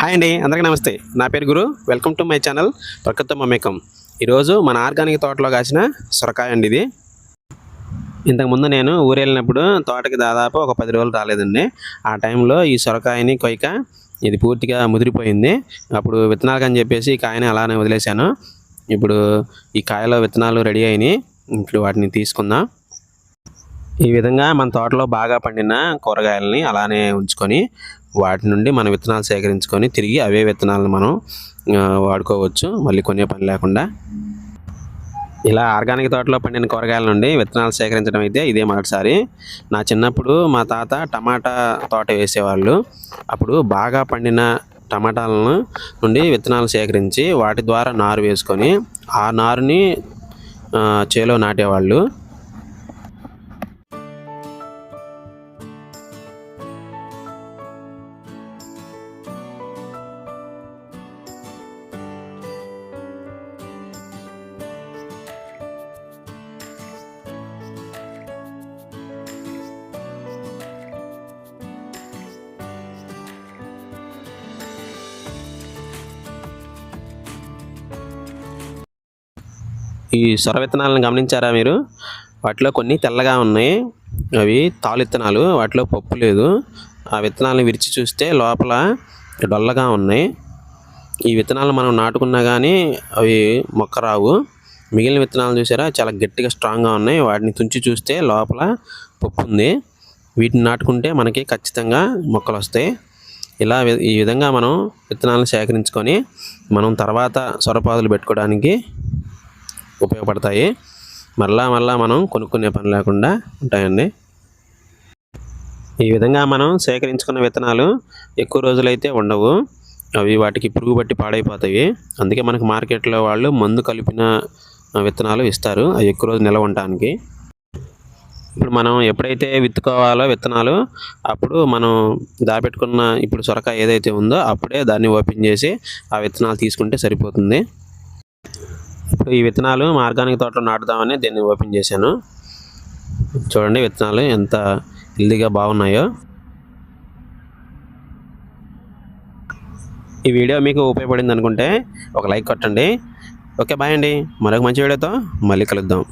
Hi అండి అందరికీ నమస్తే. నా పేరు Guru. Welcome to my channel Prakrit మమేకం. ఈరోజు మన ఆర్గానిక్ తోటలో కాసిన సొరకాయ అండి ఇది. ఇంతకుముందు నేను ఊరు వెళ్ళినప్పుడు తోటకి దాదాపు ఒక పది రోజులు రాలేదండి. ఆ టైంలో ఈ సొరకాయని కొయ్యక ఇది పూర్తిగా ముదిరిపోయింది. అప్పుడు విత్తనాలకు అని చెప్పేసి ఈ కాయని అలానే వదిలేశాను. ఇప్పుడు ఈ కాయలో విత్తనాలు రెడీ అయినాయి. ఇప్పుడు వాటిని తీసుకుందాం. ఈ విధంగా మన తోటలో బాగా పండిన కూరగాయలని అలానే ఉంచుకొని వాటి నుండి మన విత్తనాలు సేకరించుకొని తిరిగి అవే విత్తనాలను మనం వాడుకోవచ్చు. మళ్ళీ కొనే పని లేకుండా. ఇలా ఆర్గానిక్ తోటలో పండిన కూరగాయల నుండి విత్తనాలు సేకరించడం అయితే ఇదే మొదటిసారి. నా చిన్నప్పుడు మా తాత టమాటా తోట వేసేవాళ్ళు. అప్పుడు బాగా పండిన టమాటాలను నుండి విత్తనాలు సేకరించి వాటి ద్వారా నారు వేసుకొని ఆ నారుని చేలో నాటేవాళ్ళు. ఈ సొర విత్తనాలను గమనించారా మీరు? వాటిలో కొన్ని తెల్లగా ఉన్నాయి. అవి తాలు విత్తనాలు. వాటిలో పప్పు లేదు. ఆ విత్తనాలను విరిచి చూస్తే లోపల డొల్లగా ఉన్నాయి. ఈ విత్తనాలు మనం నాటుకున్నా కానీ అవి మొక్క రావు. మిగిలిన విత్తనాలు చూసారా? చాలా గట్టిగా స్ట్రాంగ్గా ఉన్నాయి. వాటిని తుంచి చూస్తే లోపల పప్పు ఉంది. వీటిని నాటుకుంటే మనకి ఖచ్చితంగా మొక్కలు వస్తాయి. ఇలా ఈ విధంగా మనం విత్తనాలను సేకరించుకొని మనం తర్వాత సొరపాదులు పెట్టుకోవడానికి ఉపయోగపడతాయి. మరలా మరలా మనం కొనుక్కునే పని లేకుండా ఉంటాయండి. ఈ విధంగా మనం సేకరించుకున్న విత్తనాలు ఎక్కువ రోజులైతే ఉండవు. అవి వాటికి పురుగు పట్టి పాడైపోతాయి. అందుకే మనకు మార్కెట్లో వాళ్ళు మందు కలిపిన విత్తనాలు ఇస్తారు. అవి ఎక్కువ రోజు నిల్వ ఉండటానికి. ఇప్పుడు మనం ఎప్పుడైతే విత్తుకోవాలో విత్తనాలు అప్పుడు మనం దాపెట్టుకున్న ఇప్పుడు సొరకాయ ఏదైతే ఉందో అప్పుడే దాన్ని ఓపెన్ చేసి ఆ విత్తనాలు తీసుకుంటే సరిపోతుంది. ఇప్పుడు ఈ విత్తనాలు మార్గానికి తోటలో నాటుదామని దీన్ని ఓపెన్ చేశాను. చూడండి విత్తనాలు ఎంత హెల్దీగా బాగున్నాయో. ఈ వీడియో మీకు ఉపయోగపడింది అనుకుంటే ఒక లైక్ కొట్టండి. ఓకే బాయ్ అండి. మరొక మంచి వీడియోతో మళ్ళీ కలుద్దాం.